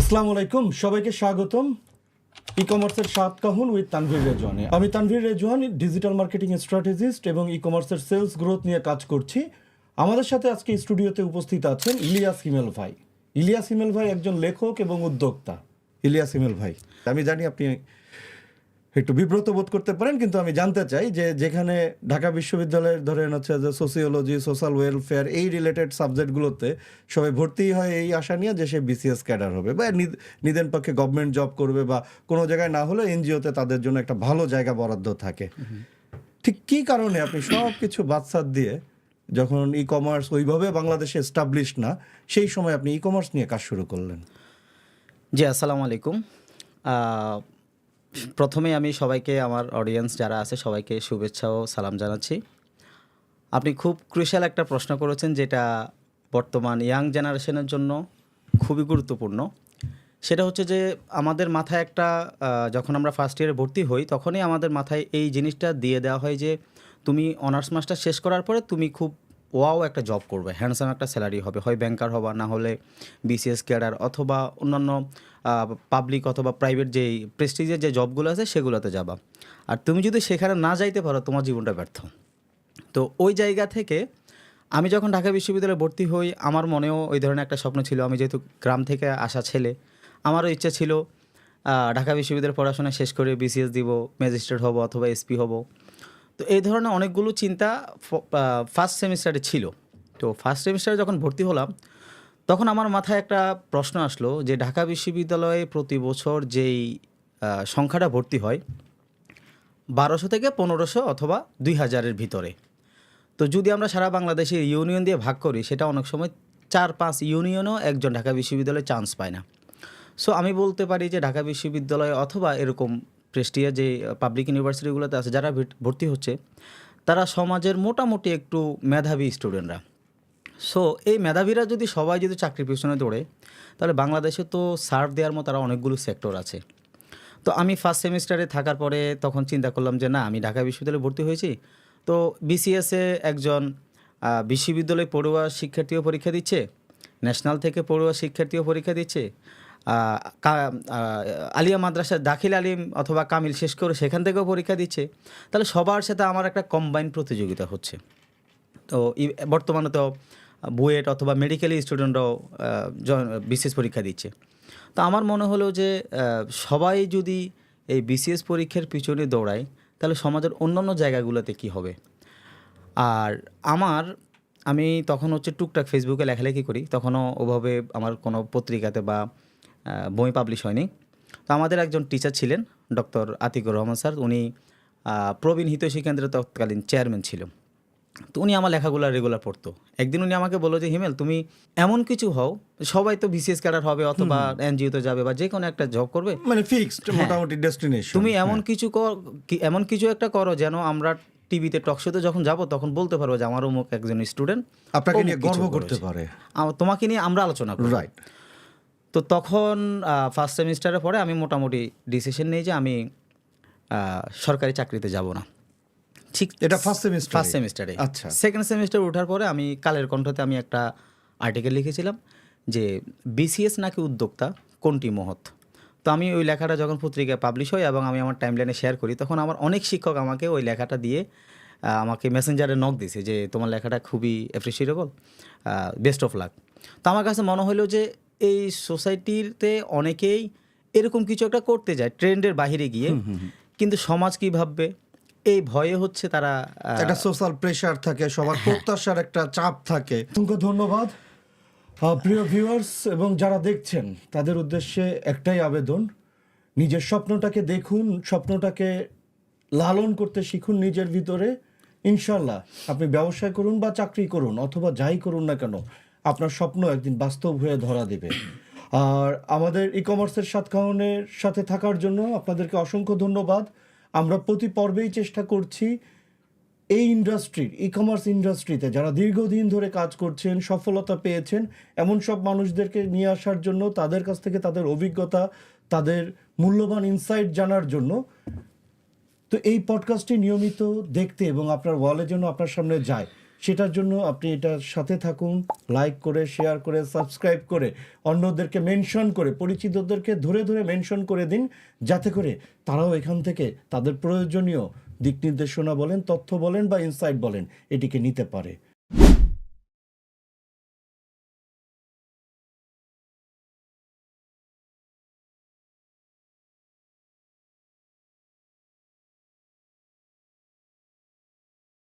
আসসালামু আলাইকুম, সবাইকে স্বাগতম। ই কমার্সের সাত কাহুন উইথ তানভীর রেজওয়ানে। আমি Tanvir Rezwan digital marketing strategist এবং ই কমার্সের সেলস গ্রোথ নিয়ে কাজ করছি। আমাদের সাথে আজকে স্টুডিওতে উপস্থিত আছেন ইলিয়াস হিমেল ভাই। ইলিয়াস হিমেল ভাই একজন লেখক এবং উদ্যোক্তা। ইলিয়াস হিমেল ভাই, আমি জানি আপনি একটু বিব্রত বোধ করতে পারেন কিন্তু আমি জানতে চাই যে যেখানে ঢাকা বিশ্ববিদ্যালয়ের ধরেন হচ্ছে যে সোসিওলজি সোশ্যাল ওয়েলফেয়ার এই রিলেটেড সাবজেক্টগুলোতে সবাই ভর্তি হয় এই আশা নিয়ে যে সে বিসিএস ক্যাডার হবে বা নিদ- নিদেন পক্ষে গভর্নমেন্ট জব করবে বা কোনো জায়গায় না হলে এনজিওতে তাদের জন্য একটা ভালো জায়গা বরাদ্দ থাকে। ঠিক কী কারণে আপনি সব কিছু বাদসাদ দিয়ে যখন ই কমার্স ওইভাবে বাংলাদেশে এস্টাবলিশ না সেই সময় আপনি ই কমার্স নিয়ে কাজ শুরু করলেন? জি আসসালামু আলাইকুম। প্রথমে আমি সবাইকে, আমার অডিয়েন্স যারা আছে, সবাইকে শুভেচ্ছা ও সালাম জানাচ্ছি। আপনি খুব ক্রুশাল একটা প্রশ্ন করেছেন, যেটা বর্তমান ইয়াং জেনারেশনের জন্য খুবই গুরুত্বপূর্ণ। সেটা হচ্ছে যে, আমাদের মাথায় একটা যখন আমরা ফার্স্ট ইয়ারে ভর্তি হই, তখনই আমাদের মাথায় এই জিনিসটা দিয়ে দেওয়া হয় যে, তুমি অনার্স মাস্টার শেষ করার পরে তুমি খুব ওয়াও একটা জব করবে হ্যান্ডসাম একটা স্যালারি হবে, হয় ব্যাংকার হবা না হলে বিসিএস ক্যাডার অথবা অন্যান্য পাবলিক অথবা প্রাইভেট যেই প্রেস্টিজের যে জবগুলো আছে সেগুলোতে যাবা। আর তুমি যদি সেখানে না যাইতে পারো, তোমার জীবনটা ব্যর্থ। তো ওই জায়গা থেকে আমি যখন ঢাকা বিশ্ববিদ্যালয়ে ভর্তি হই, আমার মনেও ওই ধরনের একটা স্বপ্ন ছিল। আমি যেহেতু গ্রাম থেকে আসা ছেলে, আমারও ইচ্ছা ছিল ঢাকা বিশ্ববিদ্যালয়ে পড়াশোনা শেষ করে বিসিএস দিব ম্যাজিস্ট্রেট হব অথবা এসপি হব। তো এই ধরনের অনেকগুলো চিন্তা ফার্স্ট সেমিস্টারে ছিল। তো ফার্স্ট সেমিস্টারে যখন ভর্তি হলাম, তখন আমার মাথায় একটা প্রশ্ন আসলো যে ঢাকা বিশ্ববিদ্যালয়ে প্রতি বছর যেই সংখ্যাটা ভর্তি হয়, বারোশো থেকে পনেরোশো অথবা দুই হাজারের ভিতরে। তো যদি আমরা সারা বাংলাদেশের ইউনিয়ন দিয়ে ভাগ করি, সেটা অনেক সময় চার পাঁচ ইউনিয়নও একজন ঢাকা বিশ্ববিদ্যালয়ে চান্স পায় না। সো আমি বলতে পারি যে ঢাকা বিশ্ববিদ্যালয় অথবা এরকম প্রেস্টিয়া যে পাবলিক ইউনিভার্সিটিগুলোতে আছে, যারা ভর্তি হচ্ছে, তারা সমাজের মোটামুটি একটু মেধাবী স্টুডেন্টরা সো এই মেধাবীরা যদি সবাই যদি চাকরির পিছনে দৌড়ে, তাহলে বাংলাদেশে তো সার্ভ দেওয়ার মতো আরও অনেকগুলো সেক্টর আছে। তো আমি ফার্স্ট সেমিস্টারে থাকার পরে তখন চিন্তা করলাম যে, না, আমি ঢাকা বিশ্ববিদ্যালয়ে ভর্তি হয়েছি। তো বিসিএসে একজন বিশ্ববিদ্যালয় পড়ুয়া শিক্ষার্থীও পরীক্ষা দিচ্ছে ন্যাশনাল থেকে পড়ুয়া শিক্ষার্থীও পরীক্ষা দিচ্ছে আলিয়া মাদ্রাসা দাখিল আলিম অথবা কামিল শেষ করে সেখান থেকেও পরীক্ষা দিচ্ছে। তাহলে সবার সাথে আমার একটা কম্বাইন প্রতিযোগিতা হচ্ছে। তো বর্তমানে তো বুয়েট অথবা মেডিকেল স্টুডেন্টরাও বিশেষ পরীক্ষা দিচ্ছে। তো আমার মনে হলো যে সবাই যদি এই বিসিএস পরীক্ষার পিছনে দৌড়ায়, তাহলে সমাজের অন্যান্য জায়গাগুলোতে কি হবে? আর আমার, আমি তখন হচ্ছে টুকটাক ফেসবুকে লেখালেখি করি। তখনও ওভাবে আমার কোনো পত্রিকাতে বা বই পাবলিশ হয়নি। তো আমাদের একজন টিচার ছিলেন ডক্টর আতিকুর রহমান স্যার উনি প্রবীণ হিতৈষী কেন্দ্রের তৎকালীন চেয়ারম্যান ছিল তো উনি আমার লেখাগুলো রেগুলার পড়তো। একদিন উনি আমাকে বলল যে হিমেল তুমি এমন কিছু হও সবাই তো বিসিএস ক্যাডার হবে অথবা এনজিওতে যাবে বা যে কোনো একটা জব করবে। মানে ফিক্সড মোটামুটি ডেস্টিনেশন তুমি এমন কিছু কর- এমন কিছু একটা করো যেন আমরা টিভিতে টকশোতে যখন যাব তখন বলতে পারব যে আমার অমুক একজন স্টুডেন্ট আপনাকে নিয়ে গর্ব করতে পারে। তোমাকে নিয়ে আমরা আলোচনা করি রাইট তো তখন ফার্স্ট সেমিস্টারের পরে আমি মোটামুটি ডিসিশন নিই যে আমি সরকারি চাকরিতে যাব না। ঠিক এটা ফার্স্ট সেমিস্টার ফার্স্ট সেমিস্টারে আচ্ছা। সেকেন্ড সেমিস্টার ওঠার পরে আমি কালের কণ্ঠতে আমি একটা আর্টিকেল লিখেছিলাম যে বিসিএস নাকি উদ্যোক্তা কোনটি মহৎ? তো আমি ওই লেখাটা যখন পত্রিকায় পাবলিশ হয় এবং আমি আমার টাইমলাইনে শেয়ার করি তখন আমার অনেক শিক্ষক আমাকে ওই লেখাটা দিয়ে আমাকে মেসেঞ্জারে নক দিছে যে তোমার লেখাটা খুবই অ্যাপ্রিসিয়েটেবল বেস্ট অফ লাক তো আমার কাছে মনে হলো যে এই সোসাইটিতে অনেকেই এরকম কিছু একটা করতে যায় ট্রেন্ডের বাইরে গিয়ে। কিন্তু সমাজ কি ভাববে? এই ভয়ে হচ্ছে তারা একটা সোশ্যাল প্রেশার থাকে সবার প্রত্যাশার একটা চাপ থাকে। অসংখ্য ধন্যবাদ। প্রিয় ভিউয়ার্স এবং যারা দেখছেন তাদের উদ্দেশ্যে একটাই আবেদন নিজের স্বপ্নটাকে দেখুন স্বপ্নটাকে লালন করতে শিখুন নিজের ভিতরে। ইনশাল্লাহ আপনি ব্যবসা করুন বা চাকরি করুন অথবা যাই করুন না কেন আপনার স্বপ্ন একদিন বাস্তব হয়ে ধরা দেবে। আর আমাদের ই কমার্সের সাতকাহনের সাথে থাকার জন্য আপনাদেরকে অসংখ্য ধন্যবাদ। আমরা প্রতি পর্বেই চেষ্টা করছি এই ইন্ডাস্ট্রির ই কমার্স ইন্ডাস্ট্রিতে যারা দীর্ঘদিন ধরে কাজ করছেন, সফলতা পেয়েছেন, এমন সব মানুষদেরকে নিয়ে আসার জন্য, তাদের কাছ থেকে তাদের অভিজ্ঞতা, তাদের মূল্যবান ইনসাইট জানার জন্য তো এই পডকাস্টটি নিয়মিত দেখতে এবং আপনার ওয়ালে যেন আপনার সামনে যায়। সেটার জন্য আপনি এটার সাথে থাকুন লাইক করে শেয়ার করে সাবস্ক্রাইব করে, অন্যদেরকে মেনশন করে, পরিচিতদেরকে ধরে ধরে মেনশন করে দিন, যাতে করে তারাও এখান থেকে তাদের প্রয়োজনীয় দিক নির্দেশনা বলেন, তথ্য বলেন বা ইনসাইট বলেন, এটিকে নিতে পারে।